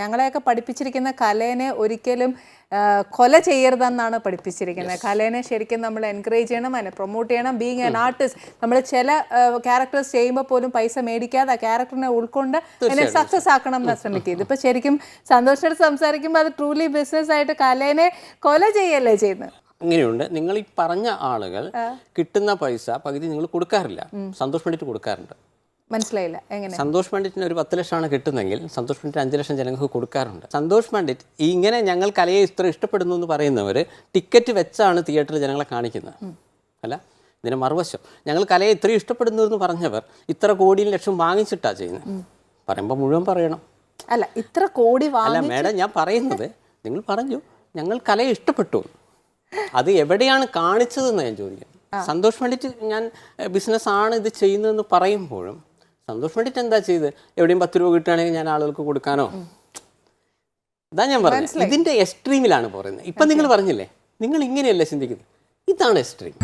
ഞങ്ങളെയൊക്കെ പഠിപ്പിച്ചിരിക്കുന്ന കലേനെ ഒരിക്കലും കൊല ചെയ്യരുതെന്നാണ് പഠിപ്പിച്ചിരിക്കുന്നത്. കലേനെ ശരിക്കും നമ്മൾ എൻകറേജ് ചെയ്യണം അതിനെ പ്രൊമോട്ട് ചെയ്യണം. ബീങ് ആൻ ആർട്ടിസ്റ്റ് നമ്മൾ ചില ക്യാരക്ടേഴ്സ് ചെയ്യുമ്പോൾ പോലും പൈസ മേടിക്കാതെ ആ ക്യാരക്ടറിനെ ഉൾക്കൊണ്ട് അതിനെ സക്സസ് ആക്കണം എന്ന് ശ്രമിക്കുക. ഇതിപ്പോൾ ശരിക്കും സന്തോഷമായിട്ട് സംസാരിക്കുമ്പോൾ അത് ട്രൂലി ബിസിനസ് ആയിട്ട് കലേനെ കൊല ചെയ്യല്ലേ ചെയ്യുന്നത്? അങ്ങനെയുണ്ട്. നിങ്ങൾ ഈ പറഞ്ഞ ആളുകൾ കിട്ടുന്ന പൈസ പകുതി നിങ്ങൾ കൊടുക്കാറില്ല. സന്തോഷപ്പെട്ടിട്ട് കൊടുക്കാറുണ്ട്. മനസ്സിലായില്ല. എങ്ങനെ? സന്തോഷ് പണ്ഡിറ്റിന് ഒരു പത്ത് ലക്ഷമാണ് കിട്ടുന്നെങ്കിൽ സന്തോഷ് പണ്ഡിറ്റ് അഞ്ച് ലക്ഷം ജനങ്ങൾക്ക് കൊടുക്കാറുണ്ട്. സന്തോഷ് പണ്ഡിറ്റ് ഇങ്ങനെ ഞങ്ങൾ കലയെ ഇത്ര ഇഷ്ടപ്പെടുന്നു എന്ന് പറയുന്നവർ ടിക്കറ്റ് വെച്ചാണ് തിയേറ്ററിൽ ജനങ്ങളെ കാണിക്കുന്നത്. അല്ല? ഇതിന് മറുവശം. ഞങ്ങൾ കലയെ ഇത്രയും ഇഷ്ടപ്പെടുന്നു എന്ന് പറഞ്ഞവർ ഇത്ര കോടിയും ലക്ഷം വാങ്ങിച്ചിട്ടാ ചെയ്യുന്നത്. പറയുമ്പോൾ മുഴുവൻ പറയണം. അല്ല ഇത്ര കോടി അല്ല മേഡം ഞാൻ പറയുന്നത് നിങ്ങൾ പറഞ്ഞു. ഞങ്ങൾ കലയെ ഇഷ്ടപ്പെട്ടു. അത് എവിടെയാണ് കാണിച്ചതെന്ന് ഞാൻ ചോദിക്കുന്നത്. സന്തോഷ് പണ്ഡിറ്റ് ഞാൻ ബിസിനസ് ആണ് ഇത് ചെയ്യുന്നതെന്ന് പറയുമ്പോഴും സന്തോഷ് വേണ്ടിട്ട് എന്താ ചെയ്ത്? എവിടെയും പത്ത് രൂപ കിട്ടുകയാണെങ്കിൽ ഞാൻ ആളുകൾക്ക് കൊടുക്കാനോ? ഇതാ ഞാൻ പറഞ്ഞത്. ഇതിന്റെ എക്സ്ട്രീമിലാണ് പറയുന്നത്. ഇപ്പം നിങ്ങൾ പറഞ്ഞില്ലേ? നിങ്ങൾ ഇങ്ങനെയല്ല ചിന്തിക്കുന്നത്? ഇതാണ് എക്സ്ട്രീം